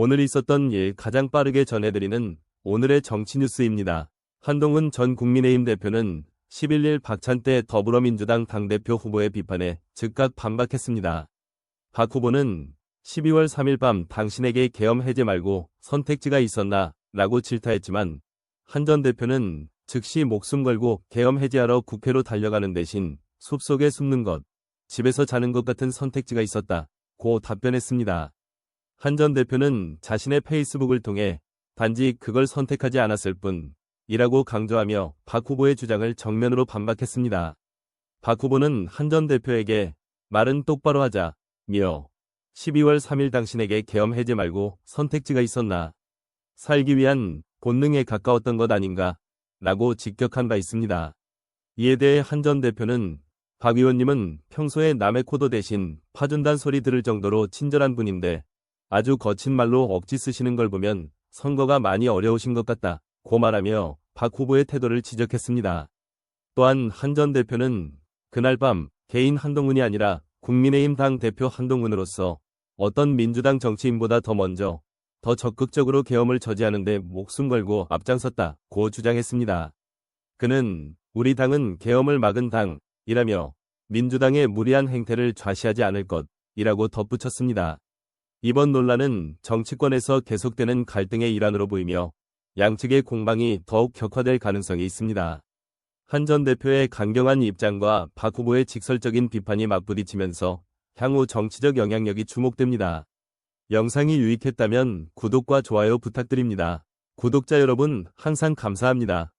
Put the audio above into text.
오늘 있었던 일 가장 빠르게 전해드리는 오늘의 정치 뉴스입니다. 한동훈 전 국민의힘 대표는 11일 박찬대 더불어민주당 당대표 후보의 비판에 즉각 반박했습니다. 박 후보는 12월 3일 밤 당신에게 계엄 해제 말고 선택지가 있었나 라고 질타했지만 한 전 대표는 즉시 목숨 걸고 계엄 해제하러 국회로 달려가는 대신 숲속에 숨는 것, 집에서 자는 것 같은 선택지가 있었다. 고 답변했습니다. 한 전 대표는 자신의 페이스북을 통해 단지 그걸 선택하지 않았을 뿐 이라고 강조하며 박 후보의 주장을 정면으로 반박했습니다. 박 후보는 한 전 대표에게 말은 똑바로 하자, 며 12월 3일 당신에게 계엄 해제 말고 선택지가 있었나 살기 위한 본능에 가까웠던 것 아닌가 라고 직격한 바 있습니다. 이에 대해 한 전 대표는 박 의원님은 평소에 남의 코도 대신 파준단 소리 들을 정도로 친절한 분인데 아주 거친 말로 억지 쓰시는 걸 보면 선거가 많이 어려우신 것 같다. 고 말하며 박 후보의 태도를 지적했습니다. 또한 한 전 대표는 그날 밤 개인 한동훈이 아니라 국민의힘 당 대표 한동훈으로서 어떤 민주당 정치인보다 더 먼저 더 적극적으로 계엄을 저지하는데 목숨 걸고 앞장섰다. 고 주장했습니다. 그는 우리 당은 계엄을 막은 당이라며 민주당의 무리한 행태를 좌시하지 않을 것이라고 덧붙였습니다. 이번 논란은 정치권에서 계속되는 갈등의 일환으로 보이며 양측의 공방이 더욱 격화될 가능성이 있습니다. 한 전 대표의 강경한 입장과 박 후보의 직설적인 비판이 맞부딪히면서 향후 정치적 영향력이 주목됩니다. 영상이 유익했다면 구독과 좋아요 부탁드립니다. 구독자 여러분 항상 감사합니다.